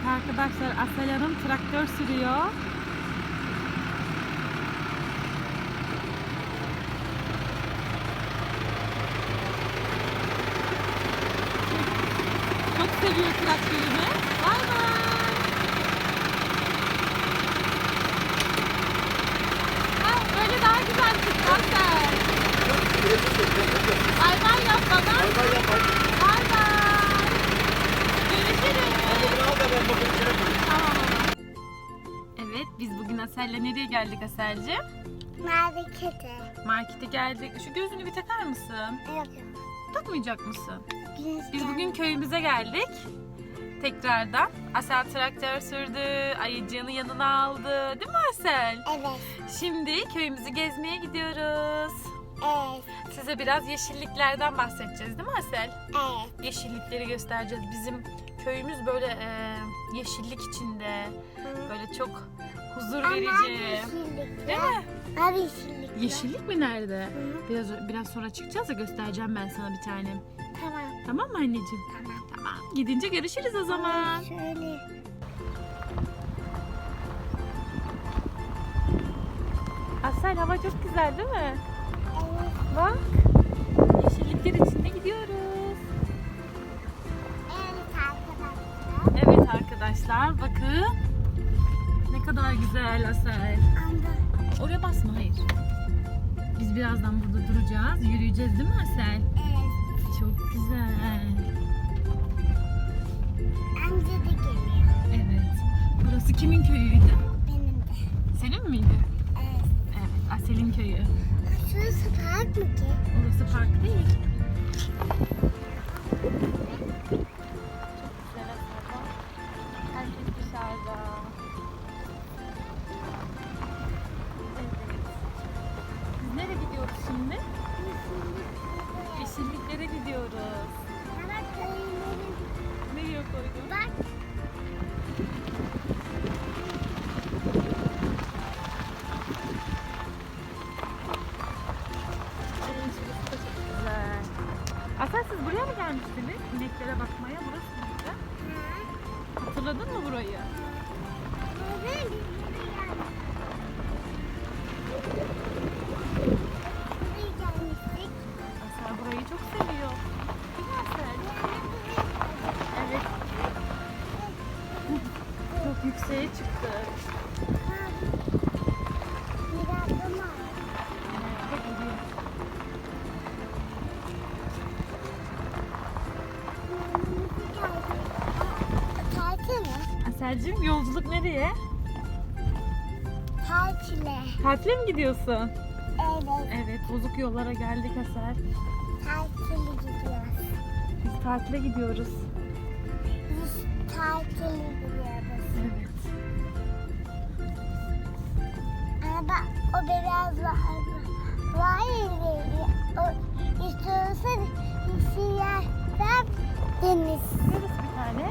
Evet arkadaşlar Asel Hanım traktör sürüyor. Çok seviyor traktörünü. Bay bay. Ha, böyle daha güzel çıktı Asel. Bay bay yap bana. Bay bay. Asel'le nereye geldik Asel'cim? Mavi kedi. Markete geldik. Şu gözünü bir takar mısın? Yok. Takmayacak mısın? Güneş Biz bugün köyümüze geldik. Tekrardan. Asel traktör sürdü. Ayıcığını yanına aldı. Değil mi Asel? Evet. Şimdi köyümüzü gezmeye gidiyoruz. Evet. Size biraz yeşilliklerden bahsedeceğiz değil mi Asel? Evet. Yeşillikleri göstereceğiz. Bizim köyümüz böyle e, yeşillik içinde. Böyle çok huzur Ama verici. yeşillik. Değil mi? Mavi yeşillik. Yeşillik mi nerede? Hı. Biraz biraz sonra çıkacağız da göstereceğim ben sana bir tane. Tamam. Tamam mı anneciğim? Tamam. Tamam. Gidince görüşürüz o zaman. Şöyle. Asel hava çok güzel değil mi? Evet. Bak. Yeşillikler içinde gidiyoruz. Evet arkadaşlar. Evet arkadaşlar bakın. Ne kadar güzel Asel. Oraya basma hayır. Biz birazdan burada duracağız. Yürüyeceğiz değil mi Asel? Evet. Çok güzel. Amca da geliyor. Evet. Burası kimin köyüydü? Benim de. Senin miydi? Evet. Evet. Asel'in köyü. Şurası park mı ki? Orası park değil. Gelmiştiniz? İneklere bakmaya. Burası mıydı? Hatırladın mı burayı? Asel burayı çok seviyor. Değil mi Asel? Evet. Çok yükseğe çıktı. Evet, Aselcim yolculuk nereye? Tatile. Tatile mi gidiyorsun? Evet. Evet, bozuk yollara geldik Asel. Tatile gidiyoruz. Biz tatile gidiyoruz. Biz tatile gidiyoruz. Evet. Ama o biraz var. Var ileri. O istiyorsa siyahlar deniz. Neresi bir tane?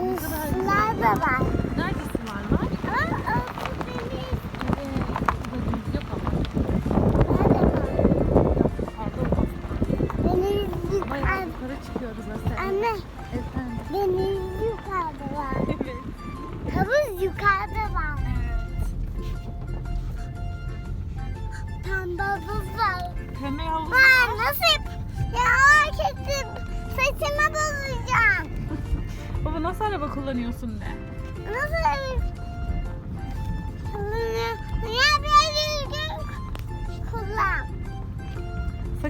Avuslar da var.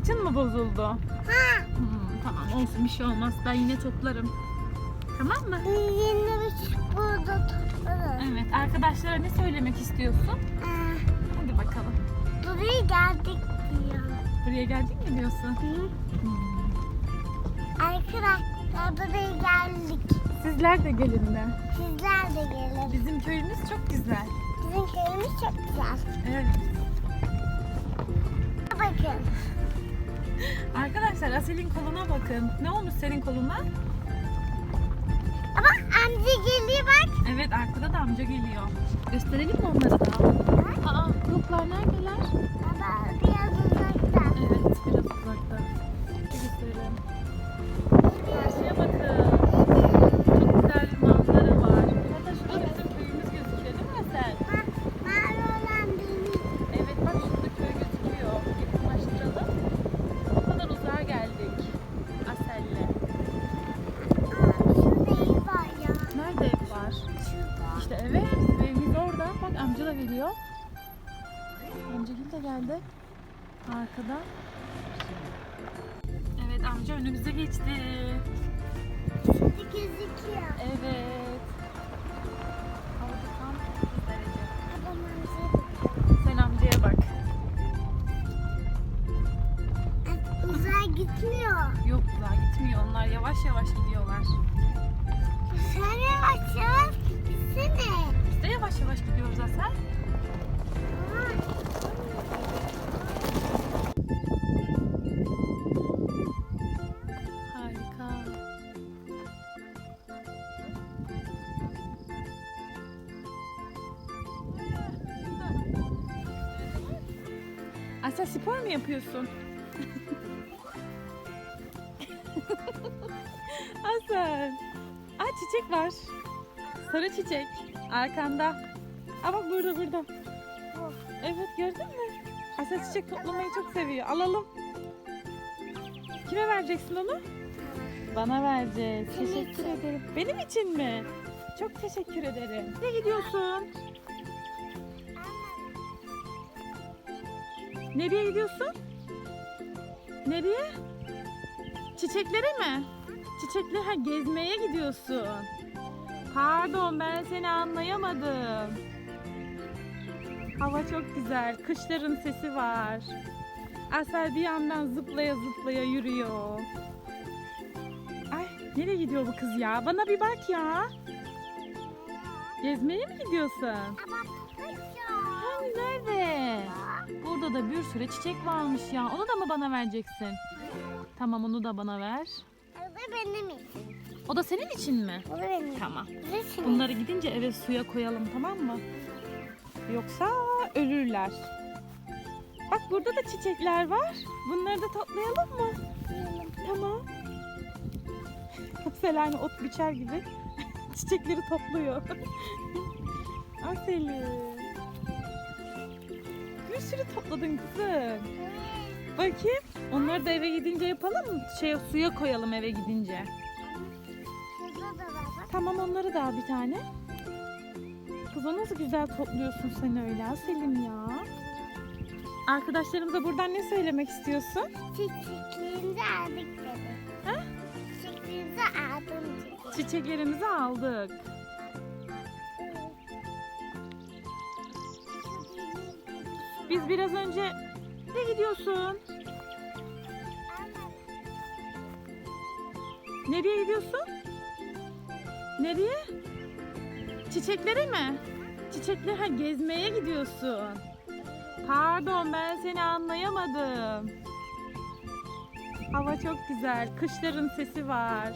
Saçın mı bozuldu? Ha, Hmm, tamam olsun bir şey olmaz. Ben yine toplarım. Tamam mı? yeni bir burada toplarız. Evet. Arkadaşlara ne söylemek istiyorsun? Ee, Hadi bakalım. buraya geldik diyor. Buraya geldik mi diyorsun? Hı? Hmm. Arkadaşlar buraya geldik. Sizler de gelin de. Sizler de gelin. Bizim köyümüz çok güzel. Bizim köyümüz çok güzel. Evet. Bakın. Arkadaşlar Asel'in koluna bakın. Ne olmuş senin koluna? Ama amca geliyor bak. Evet arkada da amca geliyor. Gösterelim mi onları da? Aa yoklar neredeler? Baba biraz uzakta. Evet biraz uzakta. Bir gösterelim. Spor mu yapıyorsun? Asel. Aa çiçek var. Sarı çiçek. Arkanda. Aa bak burada burada. Evet gördün mü? Asel çiçek toplamayı çok seviyor. Alalım. Kime vereceksin onu? Bana vereceğiz. Teşekkür ederim. Benim için mi? Çok teşekkür ederim. Ne gidiyorsun? Nereye gidiyorsun? Nereye? Çiçeklere mi? Çiçekler ha gezmeye gidiyorsun. Pardon ben seni anlayamadım. Hava çok güzel. Kışların sesi var. Asel bir yandan zıplaya zıplaya yürüyor. Ay nereye gidiyor bu kız ya? Bana bir bak ya. Gezmeye mi gidiyorsun? Ama nerede? Burada da bir sürü çiçek varmış ya. Onu da mı bana vereceksin? Tamam onu da bana ver. O da benim için. O da senin için mi? O da benim. Tamam. Resim. Bunları gidince eve suya koyalım tamam mı? Yoksa ölürler. Bak burada da çiçekler var. Bunları da toplayalım mı? Tamam. Selani ot biçer gibi çiçekleri topluyor. Aselin. Sürü topladın kızım. Bakayım. Onları da eve gidince yapalım mı? Şey suya koyalım eve gidince. Tamam onları da al bir tane. Kız o nasıl güzel topluyorsun sen öyle Selim ya. Arkadaşlarımıza buradan ne söylemek istiyorsun? Çiçeklerimizi aldık dedi. Ha? Çiçeklerimizi aldım. Çiçeklerimizi aldık. Biz biraz önce ne gidiyorsun? Nereye gidiyorsun? Nereye? Çiçeklere mi? Çiçekler ha gezmeye gidiyorsun. Pardon ben seni anlayamadım. Hava çok güzel. Kışların sesi var.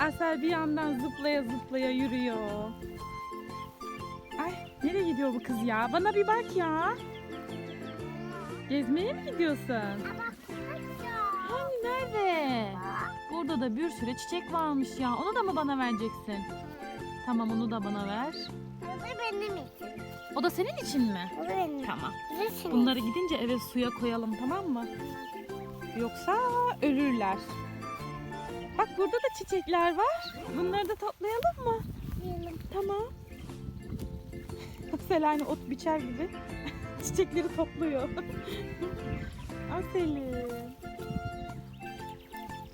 Asel bir yandan zıplaya zıplaya yürüyor. Ay nereye gidiyor bu kız ya? Bana bir bak ya. Gezmeye mi gidiyorsun? Hani nerede? Burada da bir sürü çiçek varmış ya. Onu da mı bana vereceksin? Tamam onu da bana ver. O da benim için. O da senin için mi? O da benim. Tamam. Resim. Bunları gidince eve suya koyalım tamam mı? Yoksa ölürler. Bak burada da çiçekler var. Bunları da toplayalım mı? Tamam. Selani ot biçer gibi çiçekleri topluyor. Aselin.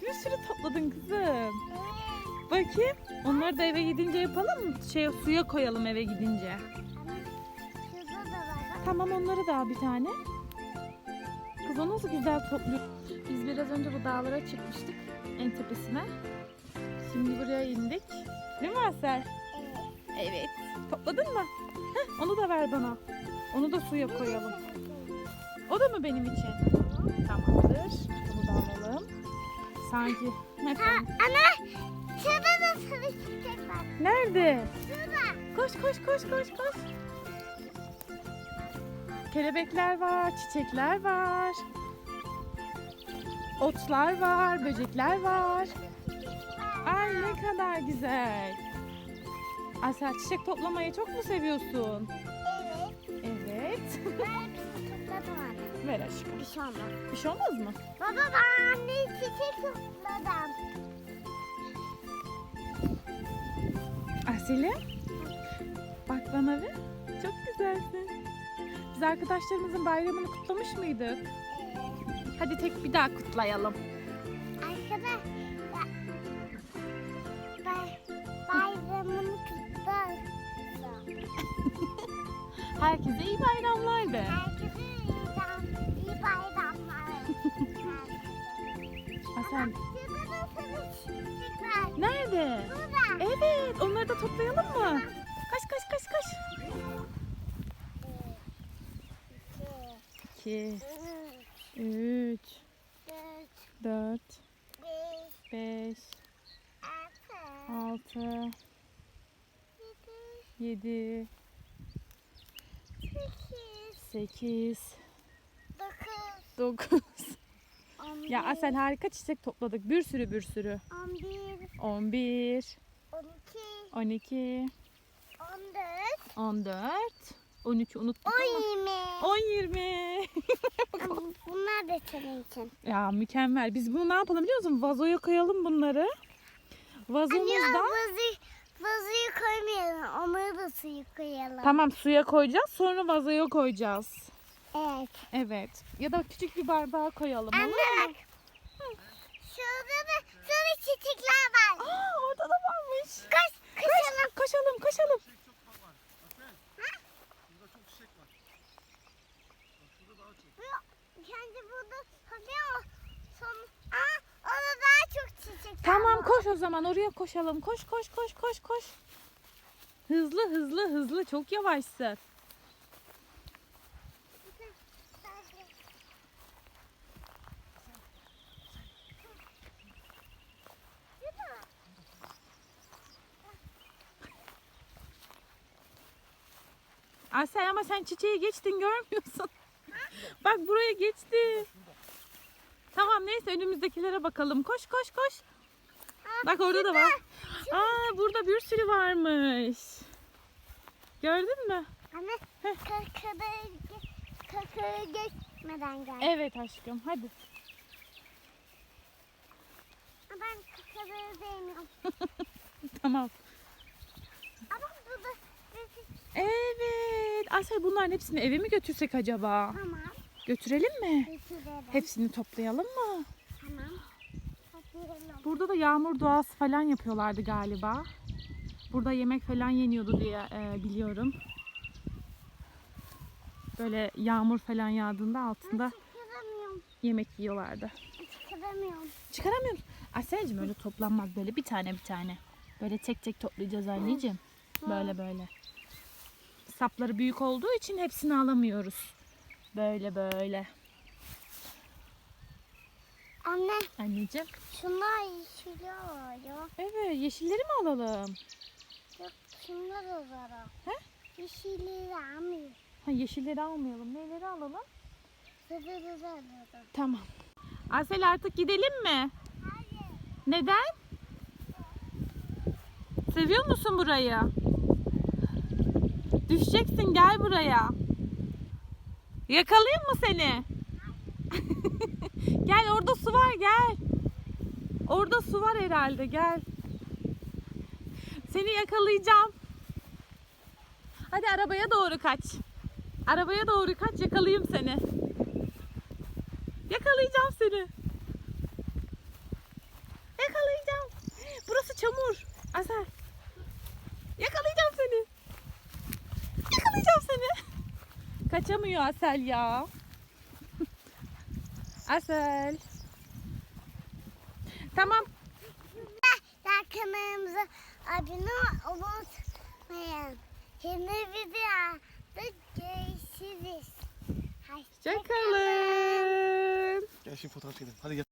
Bir sürü topladın kızım. Bakayım. Onları da eve gidince yapalım mı? Şey suya koyalım eve gidince. Tamam onları da al bir tane. Kız o nasıl güzel topluyor. Biz biraz önce bu dağlara çıkmıştık. En tepesine. Şimdi buraya indik. Değil mi Asel? Evet. Evet. Topladın mı? Heh, onu da ver bana. Onu da suya koyalım. O da mı benim için? Tamamdır. Bunu da alalım. Sanki. Ha, ana. Şurada da sarı çiçek var. Nerede? Şurada. Koş koş koş koş koş. Kelebekler var, çiçekler var. Otlar var, böcekler var. Ay ne kadar güzel. Asel çiçek toplamayı çok mu seviyorsun? Ver aşkım. Bir şey olmaz. Bir şey olmaz mı? Baba ben anne çiçek topladım. Asel'im. Bak bana bir. Çok güzelsin. Biz arkadaşlarımızın bayramını kutlamış mıydık? Hadi tek bir daha kutlayalım. Arkadaşlar bay, bayramını kutlarım. Herkese iyi bayramlar de. Herkese Var. nerede? Burada. Evet onları da toplayalım mı? Kaç kaç kaç kaç. İki, Üç, dört, beş, altı, yedi, sekiz, dokuz, dokuz. Ya Asel harika çiçek topladık. Bir sürü bir sürü. on bir, On bir, on iki, on iki, on dört, on dört, on üç unuttuk on ama. yirmi. On yirmi. Ama Bunlar da senin için. Ya mükemmel. Biz bunu ne yapalım biliyor musun? Vazoya koyalım bunları. Anne Vazomuzda. vazoyu, vazoyu koymayalım. Onları da suyu koyalım. Tamam suya koyacağız. Sonra vazoya koyacağız. Evet. Evet. Ya da küçük bir bardağa koyalım. Anne olur mu? bak. Şurada da sarı çiçekler var. Aa orada da varmış. Koş, koşalım. Koşalım koşalım. Kendi burada kalıyor. Son... Aa, orada daha çok çiçek Tamam koş o zaman oraya koşalım. Koş koş koş koş koş. Hızlı hızlı hızlı çok yavaşsın. Asel ama sen çiçeği geçtin görmüyorsun. Bak buraya geçti. Tamam neyse önümüzdekilere bakalım. Koş koş koş. Bak orada da var. Aa burada bir sürü varmış. Gördün mü? Anne, kakada, kakaya geçmeden gel. Evet aşkım hadi. Ben kakadayı sevmiyorum. Tamam. Ama burada Evet. Asel bunların hepsini eve mi götürsek acaba? Tamam. Götürelim mi? Götürelim. Hepsini toplayalım mı? Tamam. Toplayalım. Burada da yağmur duası falan yapıyorlardı galiba. Burada yemek falan yeniyordu diye e, biliyorum. Böyle yağmur falan yağdığında altında Çıkaramıyorum. yemek yiyorlardı. Çıkaramıyorum. Çıkaramıyor musun? Aselcim öyle toplanmaz böyle bir tane bir tane. Böyle tek tek toplayacağız anneciğim. Böyle böyle. Sapları büyük olduğu için hepsini alamıyoruz. Böyle böyle. Anne Anneciğim. şunlar var ya. Evet yeşilleri mi alalım? Yok şunlar da zarar. He? Yeşilleri almıyor. Ha yeşilleri almayalım. Neyleri alalım? Sarıları zarar. Tamam. Asel artık gidelim mi? Neden? Seviyor musun burayı? Düşeceksin gel buraya. Yakalayayım mı seni? gel orada su var gel. Orada su var herhalde gel. Seni yakalayacağım. Hadi arabaya doğru kaç. Arabaya doğru kaç yakalayayım seni. Yakalayacağım seni. Yakalayacağım. Burası çamur. Asel. Yakalayacağım seni. Yakalayacağım seni. Kaçamıyor Asel ya. Asel. Tamam. Daha kanalımıza abone olmayın. Yeni videoda görüşürüz. Hoşça Hoşçakalın. Gel şimdi fotoğraf çekelim. Hadi gel.